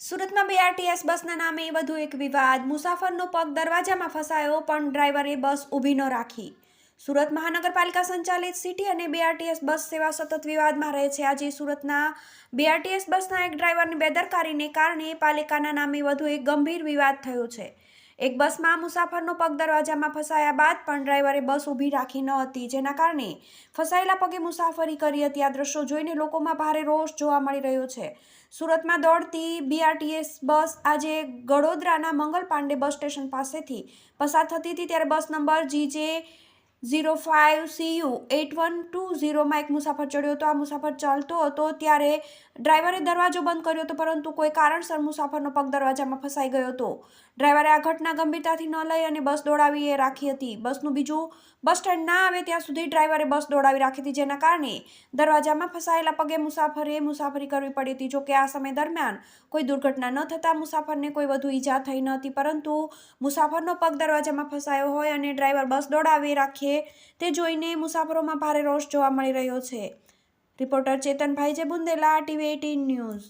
સુરતમાં બીઆરટીએસ બસના નામે વધુ એક વિવાદ. મુસાફરનો પગ દરવાજામાં ફસાયો, પણ ડ્રાઈવરે બસ ઊભી ન રાખી. સુરત મહાનગરપાલિકા સંચાલિત સિટી અને બીઆરટીએસ બસ સેવા સતત વિવાદમાં રહે છે. આજે સુરતના બીઆરટીએસ બસના એક ડ્રાઈવરની બેદરકારીને કારણે પાલિકાના નામે વધુ એક ગંભીર વિવાદ થયો છે. એક બસમાં મુસાફરનો પગ દરવાજામાં ફસાયા બાદ પણ ડ્રાઈવરે બસ ઊભી રાખી ન હતી, જેના કારણે ફસાયેલા પગે મુસાફરી કરી હતી. આ દ્રશ્યો જોઈને લોકોમાં ભારે રોષ જોવા મળી રહ્યો છે. સુરતમાં દોડતી બીઆરટીએસ બસ આજે ગડોદરાના મંગલ પાંડે બસ સ્ટેશન પાસેથી પસાર થતી હતી, ત્યારે bus number GJ zero five C U eight one two ઝીરોમાં એક મુસાફર ચડ્યો હતો. આ મુસાફર ચાલતો હતો ત્યારે ડ્રાઈવરે દરવાજો બંધ કર્યો હતો, પરંતુ કોઈ કારણસર મુસાફરનો પગ દરવાજામાં ફસાઈ ગયો હતો. ડ્રાઈવરે આ ઘટના ગંભીરતાથી ન લઈ અને બસ દોડાવી એ રાખી હતી. બસનું બીજું બસ સ્ટેન્ડ ના આવે ત્યાં સુધી ડ્રાઈવરે બસ દોડાવી રાખી હતી, જેના કારણે દરવાજામાં ફસાયેલા પગે મુસાફરે મુસાફરી કરવી પડી હતી. જોકે આ સમય દરમિયાન કોઈ દુર્ઘટના ન થતાં મુસાફરને કોઈ વધુ ઈજા થઈ ન હતી, પરંતુ મુસાફરનો પગ દરવાજામાં ફસાયો હોય અને ડ્રાઈવર બસ દોડાવી રાખીએ તે જોઈને મુસાફરોમાં ભારે રોષ જોવા મળી રહ્યો છે. રિપોર્ટર ચેતનભાઈ જે બુંદેલા ટીવી એટીન ન્યૂઝ.